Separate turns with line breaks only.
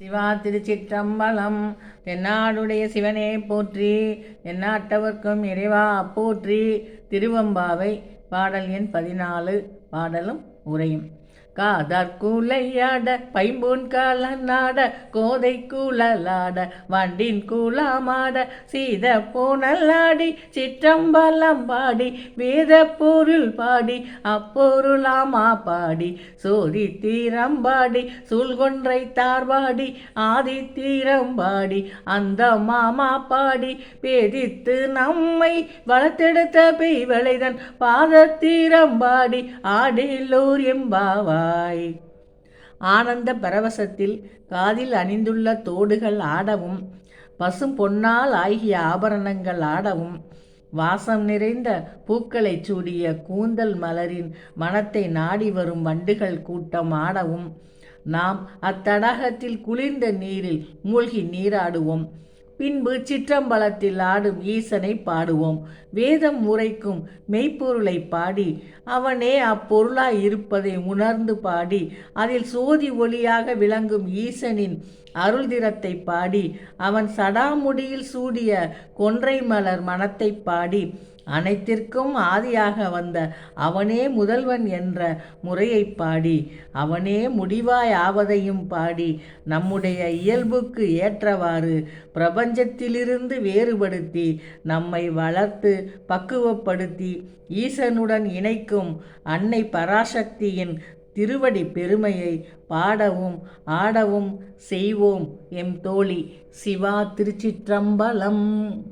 சிவா திருச்சிற்றம்பலம். தென்னாடுடைய சிவனே போற்றி எந்நாட்டவர்க்கும் இறைவா போற்றி. திருவம்பாவை பாடல் எண் பதினாலு பாடலும் உரையும். காதற்குலையாட பைம்பூன் காலநாட கோதை கூழலாட வண்டின் கூலாமாட சீத பூனல்லாடி சிற்றம்பலம் பாடி வேத பொருள் பாடி அப்பொருளாமா பாடி சோதி தீரம்பாடி சூழ்கொன்றை தார்பாடி ஆதி தீரம்பாடி அந்த மாமா பாடி பேதித்து நம்மை வளர்த்தெடுத்த பெய்வளைதன் பாதத்தீரம்பாடி ஆடிலூர் எம்பாவா எம்பாவாய் ஆனந்த பரவசத்தில் காதில் அணிந்துள்ள தோடுகள் ஆடவும் பசும் பொன்னால் ஆகிய ஆபரணங்கள் ஆடவும் வாசம் நிறைந்த பூக்களைச் சூடிய கூந்தல் மலரின் மனத்தை நாடி வரும் வண்டுகள் கூட்டம் ஆடவும் நாம் அத்தடாகத்தில் குளிர்ந்த நீரில் மூழ்கி நீராடுவோம். பின்பு சிற்றம்பலத்தில் ஆடும் ஈசனை பாடுவோம். வேதம் உரைக்கும் மெய்ப்பொருளை பாடி அவனே அப்பொருளாய் இருப்பதை உணர்ந்து பாடி அதில் சோதி ஒளியாக விளங்கும் ஈசனின் அருள்திறத்தை பாடி அவன் சடாமுடியில் சூடிய கொன்றை மலர் மனத்தை பாடி அனைத்திற்கும் ஆதியாக வந்த அவனே முதல்வன் என்ற முறையை பாடி அவனே முடிவாய் ஆவதையும் பாடி நம்முடைய இயல்புக்கு ஏற்றவாறு பிரபஞ்சத்திலிருந்து வேறுபடுத்தி நம்மை வளர்த்து பக்குவப்படுத்தி ஈசனுடன் இணைக்கும் அன்னை பராசக்தியின் திருவடி பெருமையை பாடவும் ஆடவும் செய்வோம் எம் தோழி சிவா திருச்சிற்றம்பலம்.